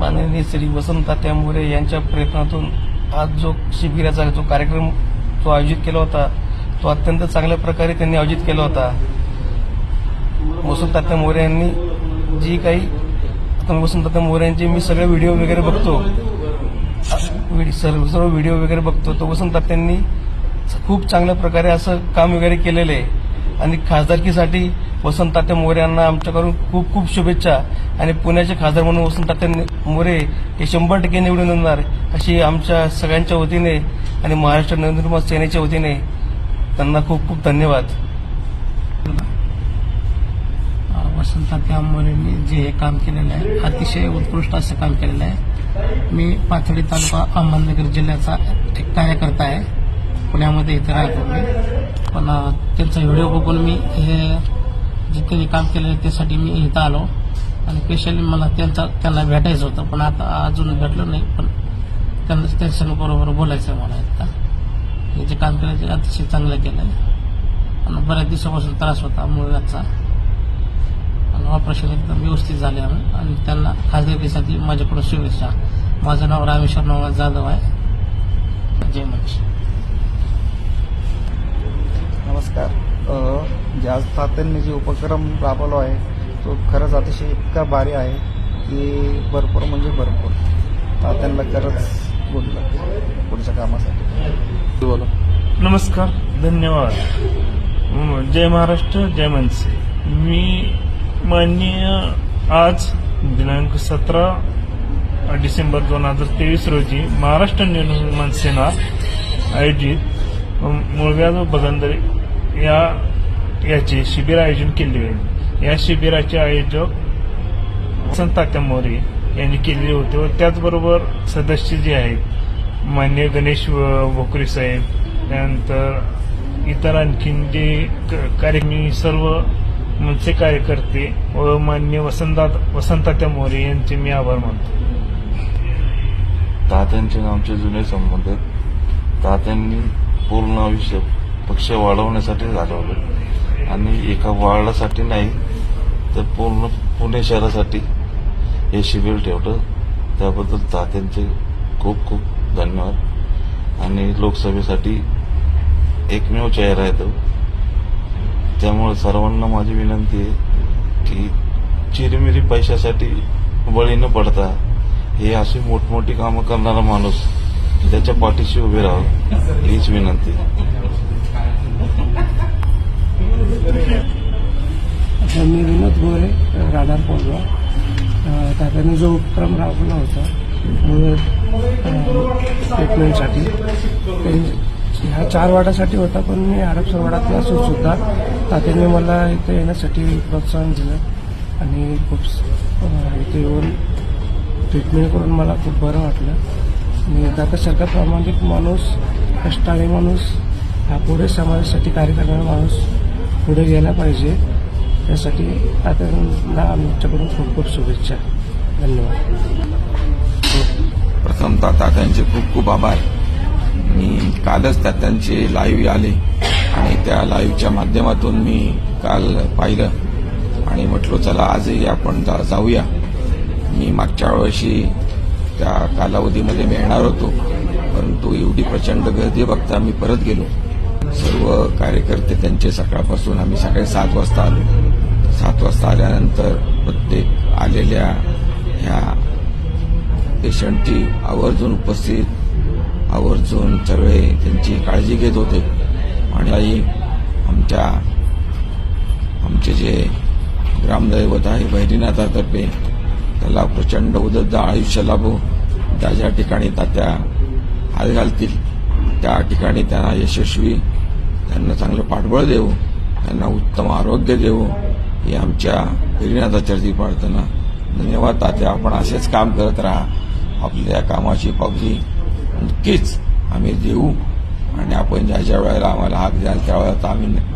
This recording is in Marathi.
माननीय श्री वसंत तात्या मोरे यांच्या प्रयत्नातून आज जो शिबिराचा जो कार्यक्रम जो आयोजित केला होता तो अत्यंत चांगल्या प्रकारे त्यांनी आयोजित केला होता. वसंत तात्या मोरे यांनी जी काही वसंत तात्या मोरे यांचे मी सगळे व्हिडिओ वगैरे बघतो. सर्व सर्व व्हिडिओ वगैरे बघतो. तो वसंत तात्यांनी खूप चांगल्या प्रकारे असं काम वगैरे केलेलं आहे. आणि खासदारकीसाठी वसंतात्या मोरे यांना आमच्याकडून खूप खूप शुभेच्छा. आणि पुण्याचे खासदार म्हणून वसंततात्या मोरे हे शंभर टक्के निवडून येणार अशी आमच्या सगळ्यांच्या वतीने आणि महाराष्ट्र नरेंद्र सेनेच्या वतीने त्यांना खूप खूप धन्यवाद. वसंत मोरेंनी जे हे काम केलेलं आहे अतिशय उत्कृष्ट असं काम केलेलं आहे. मी पाथडी तालुका अहमदनगर जिल्ह्याचा एक कार्यकर्ता आहे. पुण्यामध्ये इथे राहतो मी. पण त्यांचा व्हिडिओ बघून मी हे जे त्यांनी काम केलं आहे त्यासाठी मी इथं आलो. आणि स्पेशली मला त्यांचा त्यांना भेटायचं होतं पण आता अजून भेटलो नाही पण त्यांना त्यांच्याबरोबर बोलायचं आहे मला आता. हे जे काम केलं ते अतिशय चांगलं केलं आहे आणि बऱ्याच दिवसापासून त्रास होता मुळव्याचा आणि ऑपरेशन एकदम व्यवस्थित झाले आम्ही. आणि त्यांना खासगीसाठी माझ्याकडून शुभेच्छा. माझं नाव रामेश्वर नवनाथ जाधव आहे. जय मंच नमस्कार. अ, जे आज तात्यांनी जे उपक्रम राबवला आहे तो खरंच अतिशय इतका भारी आहे की भरपूर म्हणजे भरपूर. तात्यांना खरंच गुड लक पुढच्या कामासाठी. बोला. नमस्कार धन्यवाद. जय महाराष्ट्र जय मनसे. मी माननीय आज दिनांक सतरा डिसेंबर दोन हजार तेवीस रोजी महाराष्ट्र निर्माण सेना आयोजित मुळव्याध व बगंदरी या याचे शिबिर आयोजन केले होते या शिबिराचे आयोजक वसंत तात्या मोरे यांनी केलेले होते व त्याचबरोबर सदस्य जे आहेत मान्य गणेश भोकरे साहेब त्यानंतर इतर आणखीन जे क- कार्यक्रमी सर्व मनसे कार्यकर्ते व मान्य वसंत वसंतात्या मोरे यांचे मी आभार मानतो तात्यांचे आमचे जुने संबंध आहेत. तात्यांनी पूर्ण आयुष्य पक्ष वाढवण्यासाठी घालवलं आणि एका वार्डासाठी नाही तर पूर्ण पुणे शहरासाठी हे शिबिर ठेवलं. त्याबद्दल तात्यांचे खूप खूप धन्यवाद. आणि लोकसभेसाठी एकमेव चेहरा आहे तो त्यामुळे सर्वांना माझी विनंती आहे की चिरमिरी पैशासाठी बळी न पडता हे अशी मोठमोठी कामं करणारा माणूस त्याच्या पाठीशी उभे राहावं हीच विनंती राधार पोलवा त्याच्याने जो उपक्रम राबवला होता ट्रीटमेंटसाठी ते ह्या चार वाडासाठी होता पण मी हडपसर वाडातला असून सुद्धा तात्याने मला इथे येण्यासाठी प्रोत्साहन दिलं आणि खूप इथे येऊन ट्रीटमेंट करून मला खूप बरं वाटलं. आणि तात्यासारखा प्रामाणिक माणूस कष्टाळी माणूस हा पुढे समाजासाठी कार्य करणारा माणूस पुढे गेला पाहिजे. त्यासाठी आता आमच्याकडून खूप खूप शुभेच्छा. धन्यवाद. प्रथमतः तात्यांचे खूप खूप आभार. मी कालच तात्यांचे लाईव्ह आले आणि त्या लाईव्हच्या माध्यमातून मी काल पाहिलं आणि म्हटलो चला आजही आपण जा- जाऊया. मी मागच्या वर्षी त्या कालावधीमध्ये मी येणार होतो परंतु एवढी प्रचंड गर्दी बघता मी परत गेलो. सर्व कार्यकर्ते त्यांचे सकाळपासून आम्ही सकाळी सात वाजता आलो. सात वाजता आल्यानंतर प्रत्येक आलेल्या ह्या पेशंटची आवर्जून उपस्थित आवर्जून सगळे त्यांची काळजी घेत होते. आणि आई आमच्या आमचे जे ग्रामदैवत आहे बहिरीनाथातर्फे त्याला प्रचंड उदत आयुष्य लाभो. ज्या ज्या ठिकाणी तात्या हात घालतील त्या ठिकाणी त्यांना यशस्वी त्यांना चांगलं पाठबळ देऊ त्यांना उत्तम आरोग्य देऊ ही आमच्या बहिरीनाथाचरती प्रार्थना धन्यवाद तात्या. आपण असेच काम करत राहा. आपल्या कामाची पावती नक्कीच आम्ही देऊ. आणि आपण ज्या ज्या वेळेला आम्हाला हाक द्याल त्यावेळेला आम्ही नक्की